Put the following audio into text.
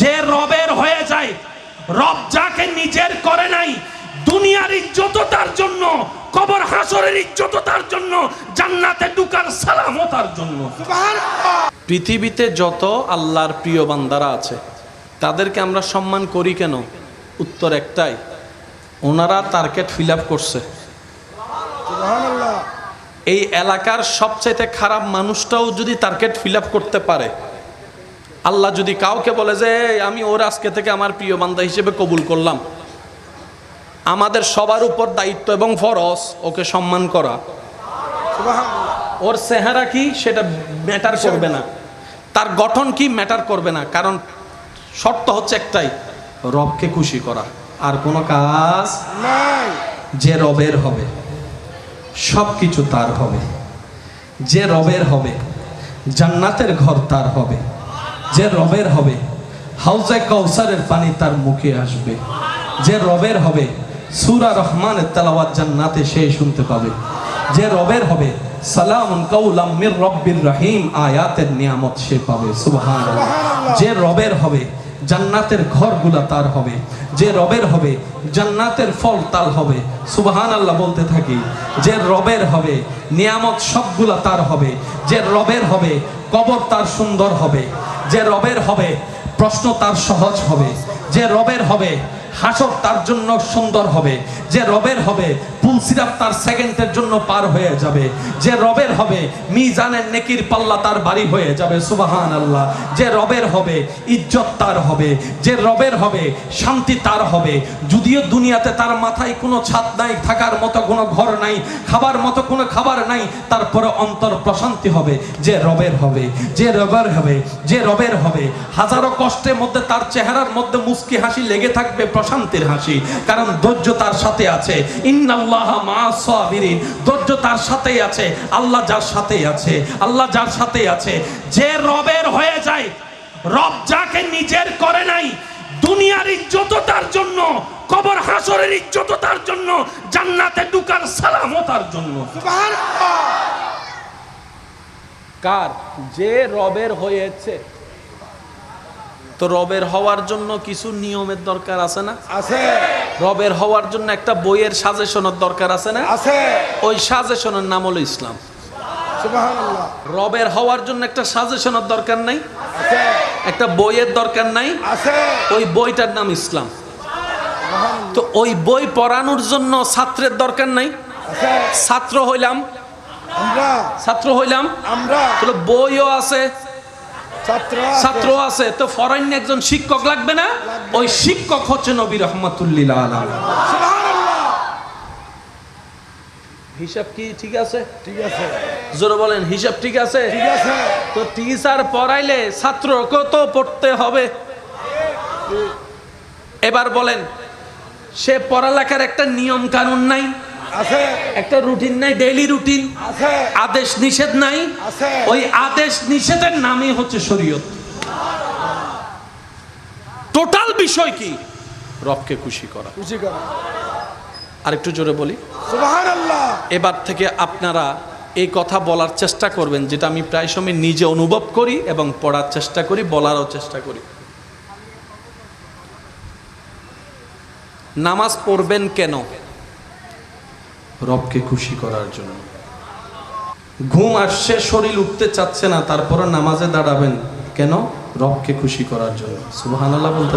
যে রবের হয়ে যায় রব যাকে নিজের করে নাই দুনিয়ার ইজ্জত তার জন্য কবর হাসরের ইজ্জত তার জন্য জান্নাতে ঢুকার সালামও তার জন্য পৃথিবীতে যত আল্লাহর প্রিয় বান্দারা আছে তাদেরকে আমরা সম্মান করি কেন? উত্তর একটাই ওনারা টার্গেট ফিল আপ করছে। এই এলাকার সবচাইতে খারাপ মানুষটাও যদি টার্গেট ফিল আপ করতে পারে আল্লাহ যদি কাউকে বলে যে আমি ওর আজকে থেকে আমার প্রিয় বান্দা হিসেবে কবুল করলাম। আমাদের সবার উপর দায়িত্ব এবং ফরজ ওকে সম্মান করা। ওর চেহারা কি সেটা ম্যাটার করবে না। তার গঠন কি ম্যাটার করবে না। কারণ শর্ত হচ্ছে একটাই রবকে খুশি করা। আর কোনো কাজ যে রবের হবে সব কিছু তার হবে। যে রবের হবে জান্নাতের ঘর তার হবে। যে রবের হবে হাউজে কৌসারের পানি তার মুখে আসবে। যে রবের হবে সুরা রহমানের তেলাওয়াত জান্নাতে সে শুনতে পাবে। যে রবের হবে সালামুন কাউলাম মির রব্বির রহিম আয়াতের নিয়ামত সে পাবে। সুবহানাল্লাহ। যে রবের হবে জান্নাতের ঘরগুলা তার হবে। যে রবের হবে জান্নাতের ফল তার হবে। সুবহান আল্লাহ বলতে থাকি যে রবের হবে নিয়ামত সবগুলা তার হবে। যে রবের হবে কবর তার সুন্দর হবে। যে রবের হবে প্রশ্ন তার সহজ হবে। যে রবের হবে হাসর তার জন্য সুন্দর হবে। যে রবের হবে পুলসিরাপ তার সেকেন্ডের জন্য পার হয়ে যাবে। যে রবের হবে, মিজানের নেকির পাল্লা তার বাড়ি হয়ে যাবে সুবাহান আল্লাহ যে রবের হবে, ইজ্জত তার হবে। যে রবের হবে, শান্তি তার হবে। যদিও দুনিয়াতে তার মাথায় কোনো ছাদ নাই, থাকার মতো কোনো ঘর নাই, খাবার মতো কোনো খাবার নাই, তারপরে অন্তর প্রশান্তি হবে। যে রবের হবে, যে রবের হবে, যে রবের হবে। হাজারো কষ্টের মধ্যে তার চেহারার মধ্যে মুস্কি হাসি লেগে থাকবে প্রশান্তির হাসি কারণ ধৈর্য তার সাথে আছে। ইন্নাল্লাহ মা সাবিরিন ধৈর্য তার সাথেই আছে আল্লাহ যার সাথেই আছে আল্লাহ যার সাথেই আছে। যে রবের হয়ে যায় রব যাকে নিজের করে নাই দুনিয়ার ইজ্জত তার জন্য কবর হাসরের ইজ্জত তার জন্য জান্নাতে ঢুকার সালামও তার জন্য। কার? যে রবের হয়েছে। তো রবের হওয়ার জন্য কিছু নিয়মের দরকার আছে না? আছে। রবের হওয়ার জন্য একটা বইয়ের সাজেশনের দরকার আছে না? আছে। ওই সাজেশনের নাম হলো ইসলাম। রবের হওয়ার জন্য একটা সাজেশনের দরকার নাই? একটা বইয়ের দরকার নাই? আছে। ওই বইটার নাম ইসলাম। তো ওই বই পড়ানোর জন্য ছাত্রের দরকার নাই? ছাত্র হইলাম। আমরা। ছাত্র হইলাম। আমরা। বইও আছে। ছাত্র আছে। তো ফরেন একজন শিক্ষক লাগবে না? ওই শিক্ষক হচ্ছে নবী রহমাতুল্লিল হিসাব কি ঠিক আছে? ঠিক আছে। জোরে বলেন হিসাব ঠিক আছে? ঠিক আছে। তো টিচার পড়াইলে ছাত্রকে তো পড়তে হবে। এবার বলেন সে পড়ালেখার একটা নিয়ম কানুন নাই? আছে। একটা রুটিন নাই ডেইলি রুটিন। আছে। আদেশ নিষেধ নাই। আছে। ওই আদেশ নিষেধের নামই হচ্ছে শরীয়ত। টোটাল বিষয় কি? রবকে খুশি করা। খুশি কর। আরেকটু জোরে বলি। এবার থেকে আপনারা এই কথা বলার চেষ্টা করবেন যেটা আমি প্রায় সময় নিজে অনুভব করি এবং পড়ার চেষ্টা করি বলারও চেষ্টা করি। নামাজ পড়বেন কেন? রবকে খুশি করার জন্য। ঘুম আসছে শরীর উঠতে চাচ্ছে না তারপরে নামাজে দাঁড়াবেন। কেন? রবকে খুশি করার জন্য। সুবহানাল্লাহ বলতে